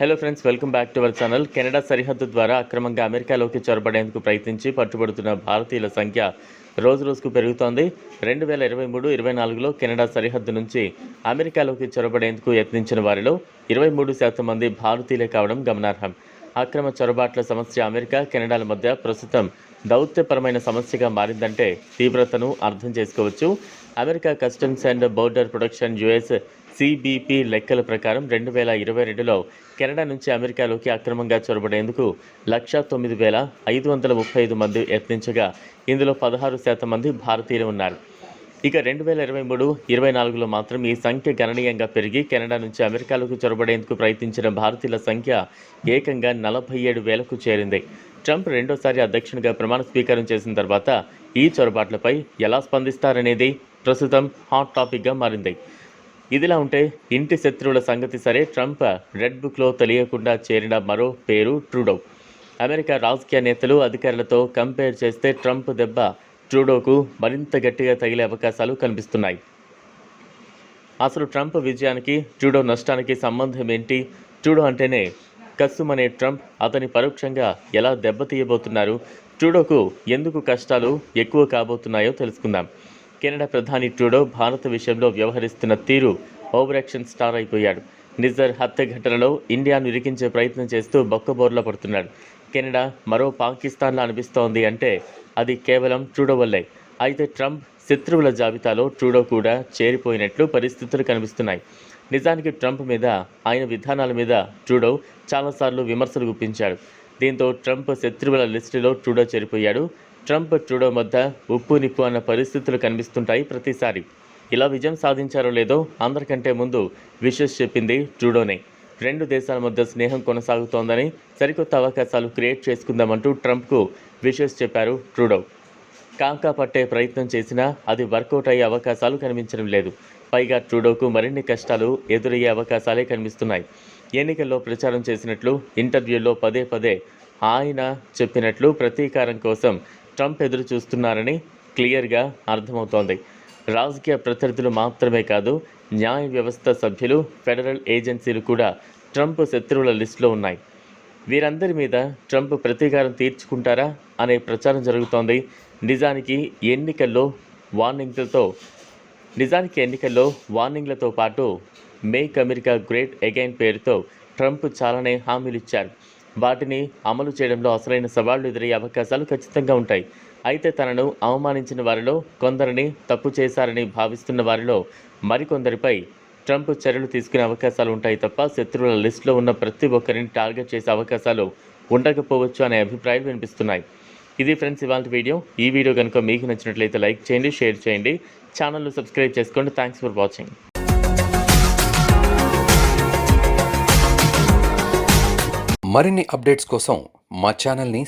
Hello friends welcome back to our channel Canada సరిహద్దు ద్వారా అక్రమంగా అమెరికాలోకి చొరబడేందుకు ప్రయత్నించి పట్టుబడుతున్న భారతీయుల సంఖ్య రోజు రోజుకు పెరుగుతోంది. రెండు వేల ఇరవై మూడు ఇరవై నాలుగులో కెనడా సరిహద్దు నుంచి అమెరికాలోకి చొరబడేందుకు యత్నించిన వారిలో ఇరవై మూడు శాతం మంది భారతీయులే కావడం గమనార్హం. అక్రమ చొరబాట్ల సమస్య అమెరికా కెనడాల మధ్య ప్రస్తుతం దౌత్యపరమైన సమస్యగా మారిందంటే తీవ్రతను అర్థం చేసుకోవచ్చు. America customs and border protection US CBP లెక్కల ప్రకారం రెండు వేల ఇరవై రెండులో కెనడా నుంచి అమెరికాలోకి అక్రమంగా చొరబడేందుకు లక్ష తొమ్మిది వేల ఐదు వందల ముప్పై ఐదు మంది యత్నించగా ఇందులో పదహారు శాతం మంది భారతీయులు ఉన్నారు. ఇక రెండు వేల ఇరవై మూడు ఇరవై నాలుగులో మాత్రం ఈ సంఖ్య గణనీయంగా పెరిగి కెనడా నుంచి అమెరికాలకు చొరబడేందుకు ప్రయత్నించిన భారతీయుల సంఖ్య ఏకంగా నలభై ఏడు వేలకు చేరింది. ట్రంప్ రెండోసారి అధ్యక్షునిగా ప్రమాణ స్వీకారం చేసిన తర్వాత ఈ చొరబాట్లపై ఎలా స్పందిస్తారనేది ప్రస్తుతం హాట్ టాపిక్గా మారింది. ఇదిలా ఉంటే ఇంటి శత్రువుల సంగతి సరే ట్రంప్ రెడ్ బుక్లో తెలియకుండా చేరిన మరో పేరు ట్రూడో. అమెరికా రాజకీయ నేతలు అధికారులతో కంపేర్ చేస్తే ట్రంప్ దెబ్బ ట్రూడోకు మరింత గట్టిగా తగిలే అవకాశాలు కనిపిస్తున్నాయి. అసలు ట్రంప్ విజయానికి ట్రూడో నష్టానికి సంబంధం ఏంటి? ట్రూడో అంటేనే కస్సుమనే ట్రంప్ అతని పరోక్షంగా ఎలా దెబ్బతీయబోతున్నారు ట్రూడోకు ఎందుకు కష్టాలు ఎక్కువ కాబోతున్నాయో తెలుసుకుందాం. కెనడా ప్రధాని ట్రూడో భారత విషయంలో వ్యవహరిస్తున్న తీరు ఓవరాక్షన్ స్టార్ అయిపోయాడు. నిజర్ హత్య ఘటనలో ఇండియాను ఇరికించే ప్రయత్నం చేస్తూ బొక్కబోర్లో పడుతున్నాడు. కెనడా మరో పాకిస్తాన్లా అనిపిస్తోంది అంటే అది కేవలం ట్రూడో వల్లే. అయితే ట్రంప్ శత్రువుల జాబితాలో ట్రూడో కూడా చేరిపోయినట్లు పరిస్థితులు కనిపిస్తున్నాయి. నిజానికి ట్రంప్ మీద ఆయన విధానాల మీద ట్రూడో చాలాసార్లు విమర్శలు గుప్పించాడు. దీంతో ట్రంప్ శత్రువుల లిస్టులో ట్రూడో చేరిపోయాడు. ట్రంప్ ట్రూడో మధ్య ఉప్పు నిప్పు అన్న పరిస్థితులు కనిపిస్తుంటాయి ప్రతిసారి. ఇలా విజయం సాధించారో లేదో అందరికంటే ముందు విషెస్ చెప్పింది ట్రూడోనే. రెండు దేశాల మధ్య స్నేహం కొనసాగుతోందని సరికొత్త అవకాశాలు క్రియేట్ చేసుకుందామంటూ ట్రంప్కు విషెస్ చెప్పారు ట్రూడో. కాంకా పట్టే ప్రయత్నం చేసినా అది వర్కౌట్ అయ్యే అవకాశాలు కనిపించడం లేదు. పైగా ట్రూడోకు మరిన్ని కష్టాలు ఎదురయ్యే అవకాశాలే కనిపిస్తున్నాయి. ఎన్నికల్లో ప్రచారం చేసినట్లు ఇంటర్వ్యూల్లో పదే పదే ఆయన చెప్పినట్లు ప్రతీకారం కోసం ట్రంప్ ఎదురు చూస్తున్నారని క్లియర్గా అర్థమవుతోంది. రాజకీయ ప్రత్యర్థులు మాత్రమే కాదు న్యాయ వ్యవస్థ సభ్యులు ఫెడరల్ ఏజెన్సీలు కూడా ట్రంప్ శత్రువుల లిస్టులో ఉన్నాయి. వీరందరి మీద ట్రంప్ ప్రతీకారం తీర్చుకుంటారా అనే ప్రచారం జరుగుతోంది. నిజానికి ఎన్నికల్లో వార్నింగ్లతో నిజానికి ఎన్నికల్లో వార్నింగ్లతో పాటు మేక్ అమెరికా గ్రేట్ అగైన్ పేరుతో ట్రంప్ చాలానే హామీలు ఇచ్చారు వాటిని అమలు చేయడంలో అసలైన సవాళ్ళు ఎదురయ్యే అవకాశాలు ఖచ్చితంగా ఉంటాయి. అయితే తనను అవమానించిన వారిలో కొందరిని తప్పు చేశారని భావిస్తున్న వారిలో మరికొందరిపై ట్రంప్ చర్యలు తీసుకునే అవకాశాలు ఉంటాయి తప్ప శత్రువుల లిస్టులో ఉన్న ప్రతి ఒక్కరిని టార్గెట్ చేసే అవకాశాలు ఉండకపోవచ్చు అనే అభిప్రాయాలు వినిపిస్తున్నాయి. ఇది ఫ్రెండ్స్ ఇవాళ వీడియో. ఈ వీడియో కనుక మీకు నచ్చినట్లయితే లైక్ చేయండి షేర్ చేయండి. ఛానల్ను సబ్స్క్రైబ్ చేసుకోండి. Thanks for watching. మరిన్ని అప్డేట్స్ కోసం మా ఛానల్ని